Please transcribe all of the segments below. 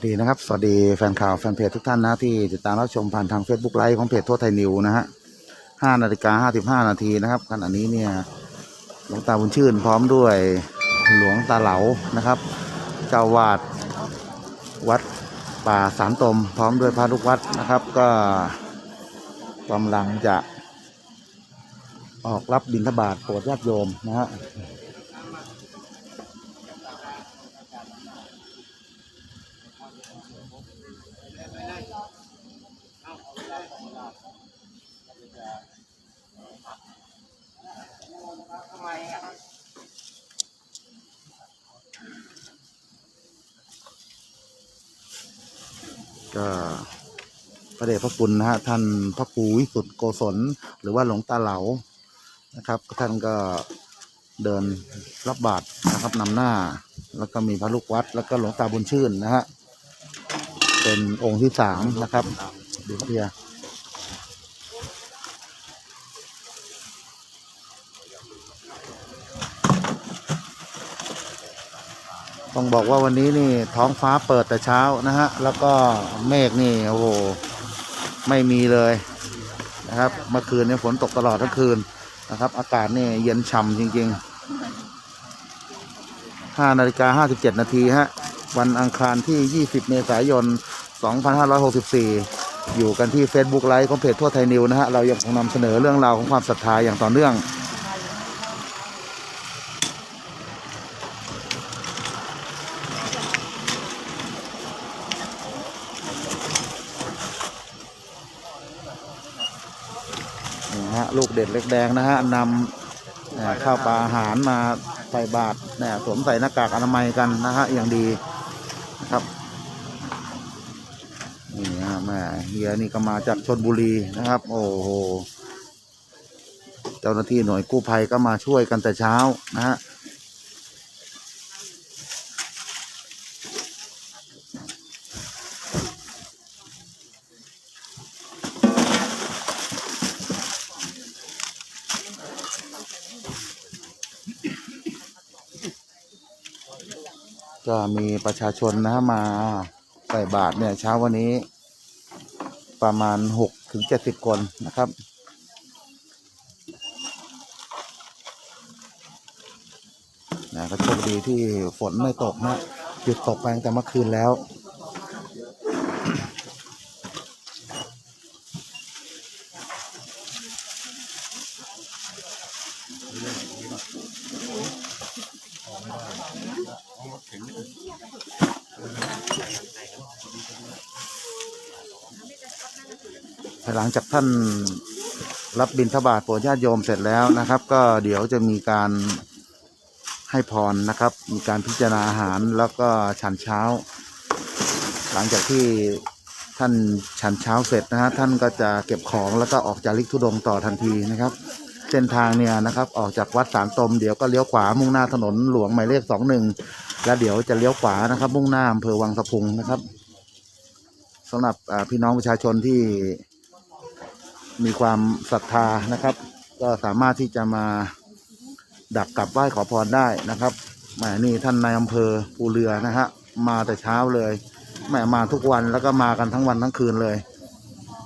วัสดีนะครับ สวัสดีแฟนข่าวแฟนเพจทุกท่านนะที่ติดตามรับชมผ่านทาง Facebook ไลฟ์ของเพจทั่วไทยนิวนะฮะห้านาฬิกาห้าสิบห้านาทีนะครับขณะนี้เนี่ยหลวงตาบุญชื่นพร้อมด้วยหลวงตาเหลานะครับ เจ้าวาดวัดป่าสามตม พร้อมด้วยพระลูกวัดนะครับ ก็กำลังจะออกรับบิณฑบาตโปรดญาติโยมนะฮะ ก็พระเดชพระคุณนะฮะท่านพระครูวิสุทธ์โกศลหรือว่าหลวงตาเหลานะครับ ท่านก็เดินรับบาตรนะครับนำหน้า แล้วก็มีพระลูกวัด แล้วก็หลวงตาบุญชื่นนะฮะเป็นองค์ที่สามนะครับดูเพีย ต้องบอกว่าวันนี้นี่ท้องฟ้าเปิดแต่เช้านะฮะ แล้วก็เมฆนี่โอ้โหไม่มีเลยนะครับเมื่อคืนเนี่ยฝนตกตลอดทั้งคืนนะครับ อากาศนี่เย็นฉ่ำจริงๆ5นาฬิกา57 นาทีฮะ วันอังคารที่ 20 เมษายน 2564 อยู่กันที่ Facebook ไลฟ์ของเพจทั่วไทยนิวนะฮะ เรายังคงนำเสนอเรื่องราวของความศรัทธาอย่างต่อเนื่อง นะฮะลูกเด็ดเล็กแดงนะฮะนำข้าวปลาอาหารมาใส่บาตรเนี่ยสวมใส่หน้ากากอนามัยกันนะฮะอย่างดีนะครับนี่ฮะแม่เฮียนี่ก็มาจากชนบุรีนะครับ โอ้โหเจ้าหน้าที่หน่วยกู้ภัยก็มาช่วยกันแต่เช้านะฮะ ก็มีประชาชนนะฮะมาใส่บาตรเนี่ยเช้าวันนี้ ประมาณหกถึงเจ็ดสิบคนนะครับนะก็โชคดีที่ฝนไม่ตกนะหยุดตกไปตั้งแต่เมื่อคืนแล้ว หลังจากท่านรับบิณฑบาตโปรดญาติโยมเสร็จแล้วนะครับ ก็เดี๋ยวจะมีการให้พรนะครับ มีการพิจารณาอาหารแล้วก็ฉันเช้า หลังจากที่ท่านฉันเช้าเสร็จนะฮะท่านก็จะเก็บของแล้วก็ออกจากลิกทุดงต่อทันทีนะครับ เส้นทางเนี่ยนะครับ ออกจากวัดสารตมเดี๋ยวก็เลี้ยวขวามุ่งหน้าถนนหลวงหมายเลขสองหนึ่งแล้วเดี๋ยวจะเลี้ยวขวานะครับ มุ่งหน้าอำเภอวังสะพุงนะครับสำหรับพี่น้องประชาชนที่ มีความศรัทธานะครับ ก็สามารถที่จะมาดักกลับไหว้ขอพรได้นะครับแหมนี่ท่านนายอำเภอภูเรือนะฮะมาแต่เช้าเลยแหมมาทุกวันแล้วก็มากันทั้งวันทั้งคืนเลย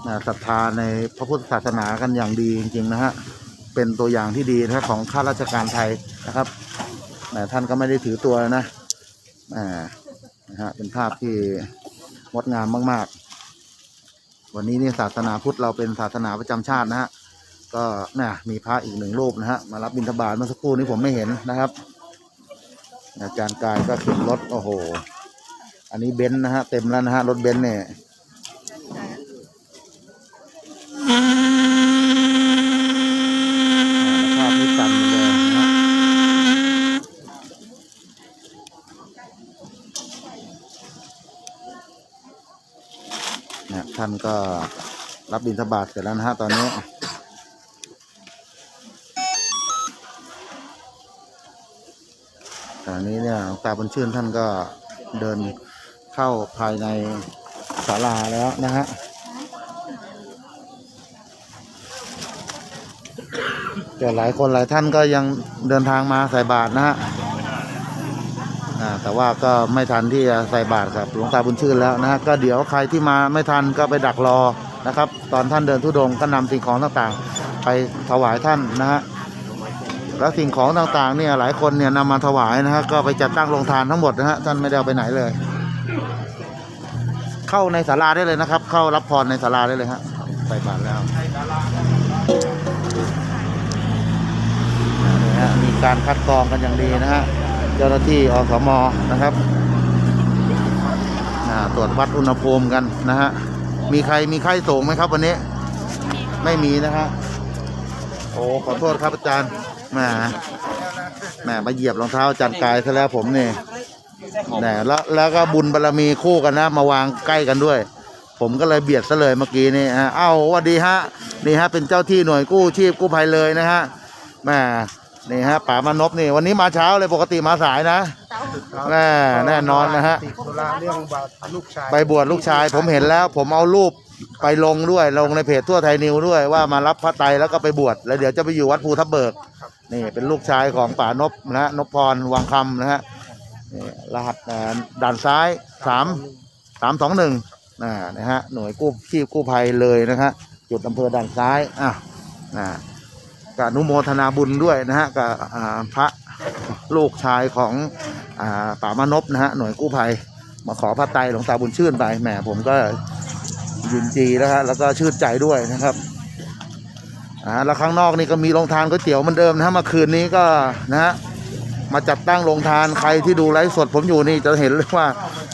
นะศรัทธาในพระพุทธศาสนากันอย่างดีจริงๆนะฮะเป็นตัวอย่างที่ดีนะของข้าราชการไทยนะครับแหมท่านก็ไม่ได้ถือตัวนะแหมนะฮะเป็นภาพที่งดงามมาก ๆ วันนี้เนี่ยศาสนาพุทธเราเป็นศาสนาประจำชาตินะฮะก็น่ะมีพระอีกหนึ่งรูปนะฮะมารับบิณฑบาตเมื่อสักครู่นี้ผมไม่เห็นนะครับอาจารย์กายก็เข็นรถโอ้โห อันนี้เบนซ์นะฮะเต็มแล้วนะฮะรถเบนซ์เนี่ยอ่าภาพนี้สั่นเลยนะฮะ เนี่ย ท่านก็รับบิณฑบาตเสร็จแล้วนะฮะตอนนี้ตอนนี้เนี่ยตาบุญชื่นท่านก็เดินเข้าภายในศาลาแล้วนะฮะแต่หลายคนหลายท่านก็ยังเดินทางมาใส่บาตรนะฮะ แต่ว่าก็ไม่ทันที่จะใส่บาตรกับหลวงตาบุญชื่นแล้วนะฮะก็เดี๋ยวใครที่มาไม่ทันก็ไปดักรอนะครับ ตอนท่านเดินทุดงก็นำสิ่งของต่างๆ ไปถวายท่านนะฮะแล้วสิ่งของต่างๆเนี่ยหลายคนเนี่ยนำมาถวายนะฮะก็ไปจัดตั้งโรงทานทั้งหมดนะฮะท่านไม่ได้เอาไปไหนเลย เข้าในศาลาได้เลยนะครับ เข้ารับพรในศาลาได้เลยฮะใส่บาตรแล้วนี่ฮะมีการคัดกรองกันอย่างดีนะฮะ เจ้าหน้าที่อสมนะครับตรวจวัดอุณหภูมิกันนะฮะ มีใครมีไข้สูงไหมครับวันนี้ ไม่มีนะฮะ โอ้ ขอโทษครับอาจารย์แหมแหมมาเหยียบรองเท้าอาจารย์กายซะแล้วผมเนี่ยแหน่แล้วแล้วก็บุญบารมีคู่กันนะ มาวางใกล้กันด้วย ผมก็เลยเบียดซะเลยเมื่อกี้นี่ฮะเอ้าสวัสดีฮะ นี่ฮะเป็นเจ้าที่หน่วยกู้ชีพกู้ภัยเลยนะฮะแหม นี่ฮะป๋ามานพนี่ วันนี้มาเช้าเลยปกติมาสายนะแหม่แน่นอนนะฮะติดธุระเรื่องบาดลูกชายไปบวชลูกชาย ผมเห็นแล้ว ผมเอารูปไปลงด้วยลงในเพจทั่วไทยนิวด้วยว่ามารับพระไตรแล้วก็ไปบวชแล้วเดี๋ยวจะไปอยู่วัดภูทับเบิกนี่เป็นลูกชายของป๋านพนะฮะนพพรวังคำนะฮะนี่รหัสอ่าด่านซ้ายสามสามสองหนึ่งอ่านะฮะหน่วยกู้ชีพกู้ภัยเลยนะฮะจุดอำเภอด่านซ้ายอะอ่า กับนุโมทนาบุญด้วยนะฮะกับพระลูกชายของอป่ามานพนะฮะหน่วยกู้ภัย มาขอพระไตรหลวงตาบุญชื่นไปแหมผมก็ยินดีแล้วฮะแล้วก็ชื่นใจด้วยนะครับอ่าแล้วข้างนอกนี่ก็มีโรงทานก๋วยเตี๋ยวเหมือนเดิมนะฮะเมื่อคืนนี้ก็นะฮะมาจัดตั้งโรงทานใครที่ดูไลฟ์สดผมอยู่นี่จะเห็นเลยว่า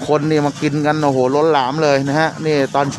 คนนี่มากินกันโอ้โหล้นหลามเลยนะฮะนี่ตอน